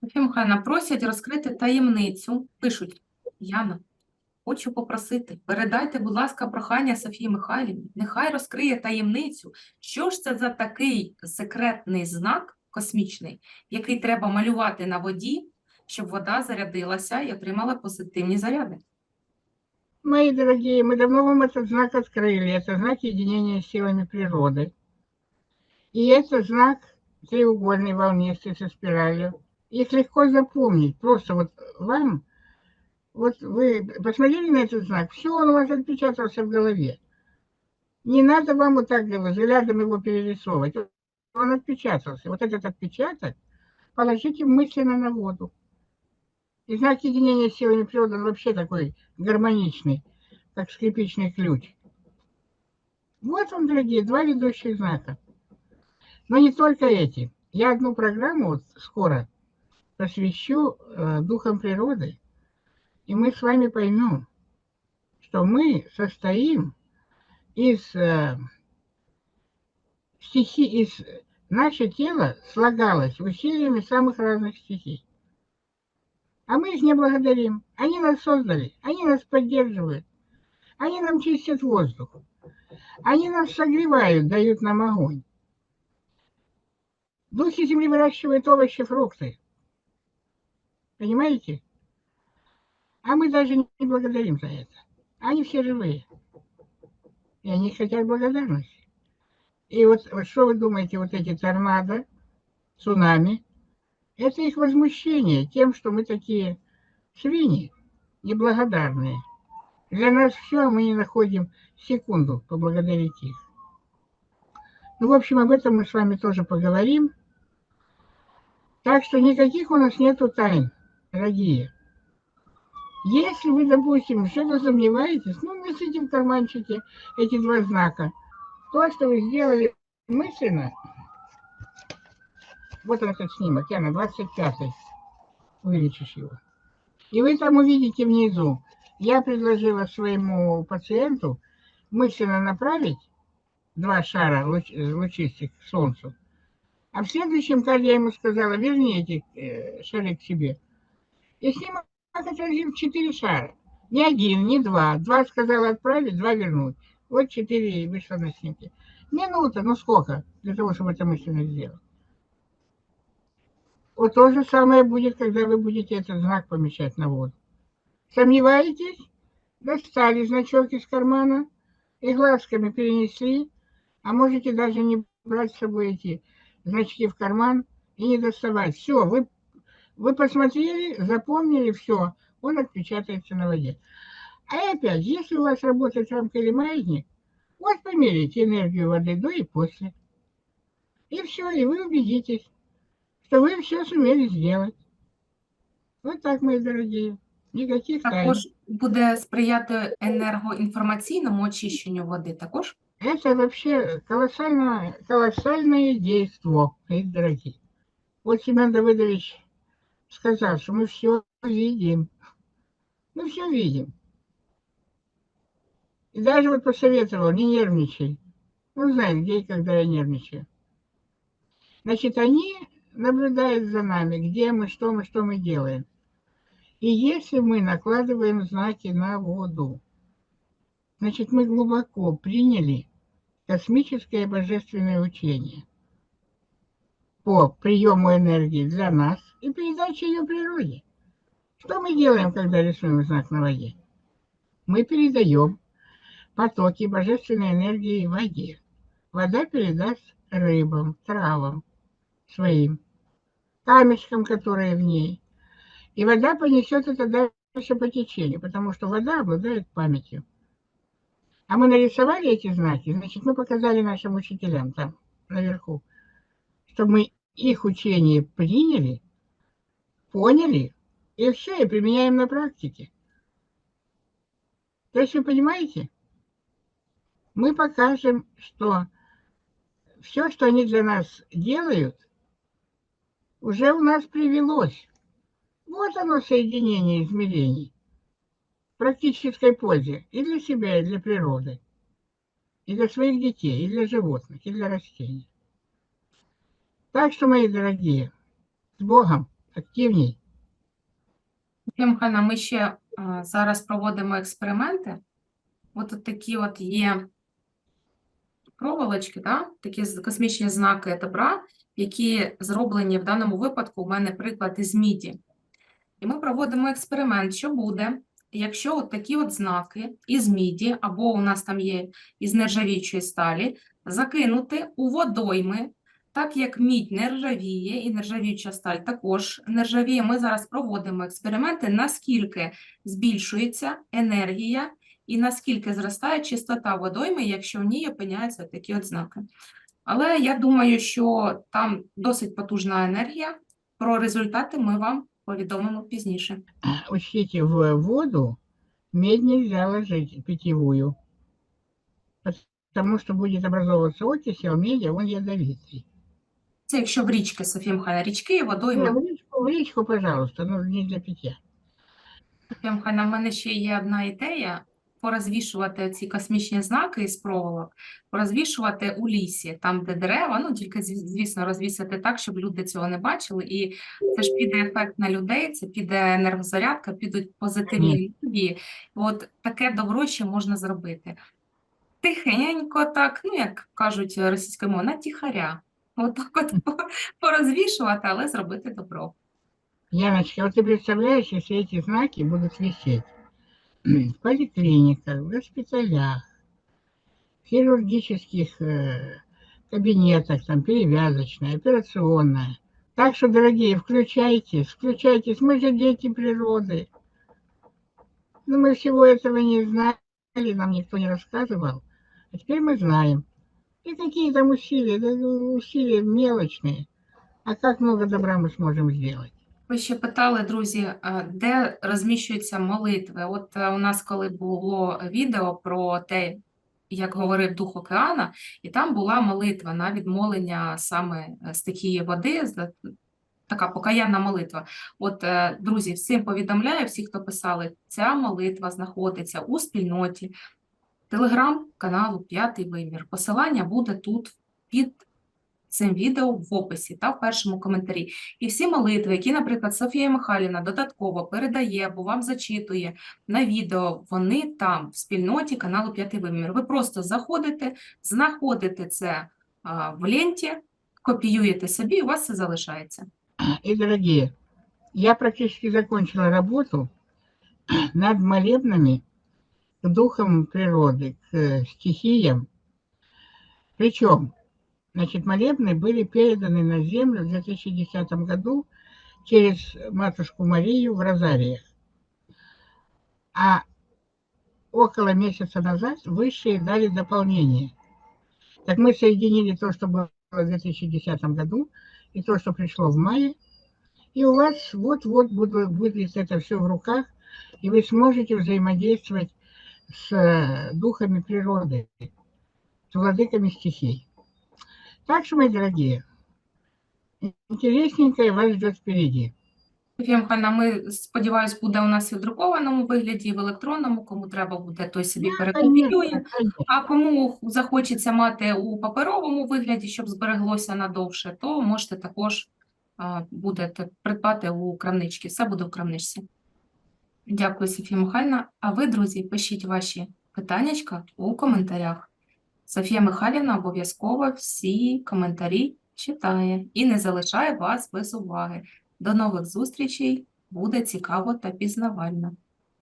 Софія Михайлівна, просять розкрити таємницю. Пишуть, Яна, хочу попросити, передайте, будь ласка, прохання Софії Михайлівні, нехай розкриє таємницю. Що ж це за такий секретний знак космічний, який треба малювати на воді, щоб вода зарядилася і отримала позитивні заряди? Мои дорогие, мы давно вам этот знак открыли. Это знак единения с силами природы. И это знак треугольной волнистой со спиралью. Их легко запомнить. Просто вот вам, вот вы посмотрели на этот знак, все, он у вас отпечатался в голове. Не надо вам вот так взглядом его перерисовывать. Он отпечатался. Вот этот отпечаток положите мысленно на воду. И знак единения с силами природы, он вообще такой гармоничный, как скрипичный ключ. Вот он, дорогие, два ведущих знака. Но не только эти. Я одну программу вот скоро посвящу э, духам природы, и мы с вами поймем, что мы состоим из э, стихий, из наше тело слагалось усилиями самых разных стихий. А мы их не благодарим. Они нас создали, они нас поддерживают, они нам чистят воздух, они нас согревают, дают нам огонь. Духи земли выращивают овощи, фрукты. Понимаете? А мы даже не благодарим за это. Они все живые. И они хотят благодарности. И вот, вот что вы думаете, вот эти торнадо, цунами, это их возмущение тем, что мы такие свиньи, неблагодарные. Для нас все, а мы не находим секунду поблагодарить их. Ну, в общем, об этом мы с вами тоже поговорим. Так что никаких у нас нету тайн, дорогие. Если вы, допустим, что-то сомневаетесь, ну, носите в карманчике эти два знака. То, что вы сделали мысленно, вот этот снимок, я на 25-й увеличишь его. И вы там увидите внизу, я предложила своему пациенту мысленно направить два шара луч, лучистых к Солнцу, а в следующем кадре я ему сказала, верни эти э, шары к себе. И снимок отразил четыре шара. Не один, не два. Два сказала отправить, два вернуть. Вот четыре вышло на снимке. Минута, ну сколько, для того, чтобы это мысленно сделать. Вот то же самое будет, когда вы будете этот знак помещать на воду. Сомневаетесь? Достали значок из кармана и глазками перенесли, а можете даже не брать с собой эти значки в карман и не доставать. Все, вы, вы посмотрели, запомнили, все, он отпечатается на воде. А опять, если у вас работает рамка или маятник, вот померите энергию воды до и после. И все, и вы убедитесь, что вы все сумели сделать. Вот так, мои дорогие. Никаких тайн. Також буде сприяти енергоінформаційному очищенню води. Також Это вообще колоссальное, колоссальное действо, мои дорогие. Вот Семен Давыдович сказал, что мы все видим. Мы все видим. И даже вот посоветовал, не нервничай. Он знает, где и когда я нервничаю. Значит, они наблюдают за нами, где мы, что мы, что мы делаем. И если мы накладываем знаки на воду, значит, мы глубоко приняли космическое божественное учение по приему энергии для нас и передаче ее природе. Что мы делаем, когда рисуем знак на воде? Мы передаем потоки божественной энергии в воде. Вода передаст рыбам, травам своим, камешкам, которые в ней. И вода понесет это дальше по течению, потому что вода обладает памятью. А мы нарисовали эти знаки, значит, мы показали нашим учителям там, наверху, что мы их учение приняли, поняли, и все, и применяем на практике. То есть вы понимаете, мы покажем, что все, что они для нас делают, уже у нас привелось. Вот оно соединение измерений практической пользе и для себя, и для природы, и для своих детей, и для животных, и для растений. Так что, мои дорогие, с Богом! Активней. Софія ми ще зараз проводимо експерименти. От такі от є проволочки, да? такі космічні знаки добра, які зроблені в даному випадку, у мене приклад із міді. І ми проводимо експеримент, що буде, якщо от такі от знаки із міді, або у нас там є із нержавіючої сталі, закинути у водойми, так як мідь не ржавіє і нержавіюча сталь також нержавіє, ми зараз проводимо експерименти, наскільки збільшується енергія і наскільки зростає чистота водойми, якщо в ній опиняються такі от знаки. Але я думаю, що там досить потужна енергія. Про результати ми вам повідомимо пізніше. Учтите, в воду медь нельзя ложить питьевую, потому что будет образовываться окисел меди, а он ядовитый. Це якщо в річки, Софія Михайловна, річки і Не, водойми. в, речку, пожалуйста, но не для питья. Софія Михайлівна, в мене ще є одна ідея порозвішувати ці космічні знаки із проволок, порозвішувати у лісі, там, де дерева, ну тільки, звісно, розвісити так, щоб люди цього не бачили. І це ж піде ефект на людей, це піде енергозарядка, підуть позитивні енергії. От таке добро ще можна зробити. Тихенько так, ну як кажуть російською мовою, на тихаря. От так от по- порозвішувати, але зробити добро. Яночка, вот ты представляешь, если эти знаки будут висеть в поликлиниках, в госпиталях, в хирургических э, кабинетах, там перевязочная, операционная. Так что, дорогие, включайтесь, включайтесь. Мы же дети природы. Но мы всего этого не знали, нам никто не рассказывал. А теперь мы знаем. И какие там усилия, ну, усилия мелочные. А как много добра мы сможем сделать? Ви ще питали, друзі, де розміщуються молитви? От е, у нас коли було відео про те, як говорив Дух Океана, і там була молитва на відмолення саме е, стихії води, така покаянна молитва. От, е, друзі, всім повідомляю, всі, хто писали, ця молитва знаходиться у спільноті телеграм-каналу П'ятий Вимір. Посилання буде тут під цим відео в описі та в першому коментарі. І всі молитви, які, наприклад, Софія Михайлівна додатково передає або вам зачитує на відео, вони там, в спільноті каналу П'ятий Вимір. Ви просто заходите, знаходите це в ленті, копіюєте собі, і у вас це залишається. И, дорогие, я практически закончила работу над молебнами к духам природы, к стихиям. Причем, значит, молебны были переданы на землю в 2010 году через Матушку Марию в Розариях. А около месяца назад высшие дали дополнение. Так мы соединили то, что было в 2010 году, и то, что пришло в мае, и у вас вот-вот будет это все в руках, и вы сможете взаимодействовать с э, духами природы, с владыками стихий. Так что, мои дорогие, интересненькое вас ждет впереди. Софія Михайлівна, ми, сподіваюсь, буде у нас і в друкованому вигляді, і в електронному, кому треба буде, той собі перекопіює. Конечно, конечно. А кому захочеться мати у паперовому вигляді, щоб збереглося надовше, то можете також а, будете придбати у крамничці. Все буде у крамничці. Дякую, Софія Михайлівна. А ви, друзі, пишіть ваші питаннячка у коментарях. Софія Михайлівна обов'язково всі коментарі читає і не залишає вас без уваги. До нових зустрічей. Буде цікаво та пізнавально.